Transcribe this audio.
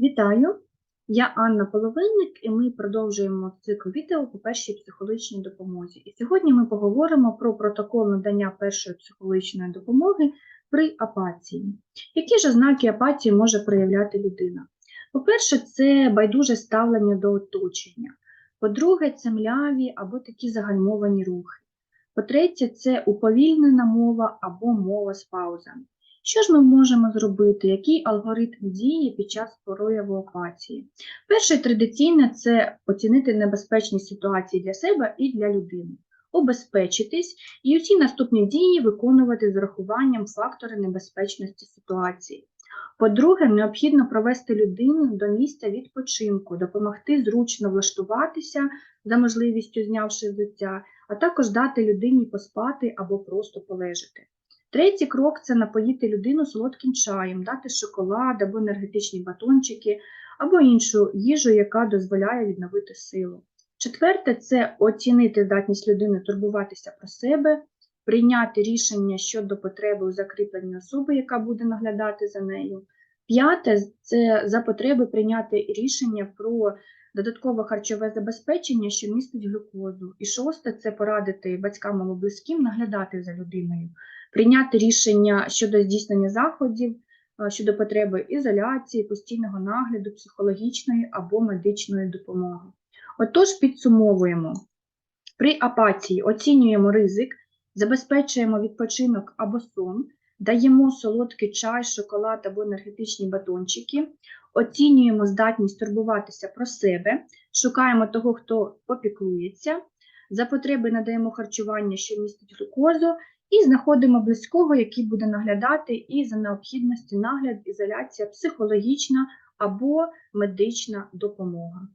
Вітаю! Я Анна Половинник, і ми продовжуємо цикл відео по першій психологічній допомозі. І сьогодні ми поговоримо про протокол надання першої психологічної допомоги при апатії. Які ж ознаки апатії може проявляти людина? По-перше, це байдуже ставлення до оточення. По-друге, це мляві або такі загальмовані рухи. По-третє, це уповільнена мова або мова з паузами. Що ж ми можемо зробити? Який алгоритм дії під час прояву апатії? Перше традиційне це оцінити небезпечні ситуації для себе і для людини, обезпечитись і усі наступні дії виконувати з урахуванням фактори небезпечності ситуації. По-друге, необхідно провести людину до місця відпочинку, допомогти зручно влаштуватися за можливістю знявши взуття, а також дати людині поспати або просто полежати. Третій крок це напоїти людину солодким чаєм, дати шоколад або енергетичні батончики, або іншу їжу, яка дозволяє відновити силу. Четверте це оцінити здатність людини турбуватися про себе, прийняти рішення щодо потреби у закріпленні особи, яка буде наглядати за нею. П'яте це за потреби прийняти рішення про додаткове харчове забезпечення, що містить глюкозу. І шосте це порадити батькам або близьким наглядати за людиною прийняти рішення щодо здійснення заходів щодо потреби ізоляції, постійного нагляду, психологічної або медичної допомоги. Отож, підсумовуємо: при апатії оцінюємо ризик, забезпечуємо відпочинок або сон, даємо солодкий чай, шоколад або енергетичні батончики, оцінюємо здатність турбуватися про себе, шукаємо того, хто попіклується. За потреби надаємо харчування, що містить глюкозу, і знаходимо близького, який буде наглядати, і за необхідності нагляд, ізоляція, психологічна або медична допомога.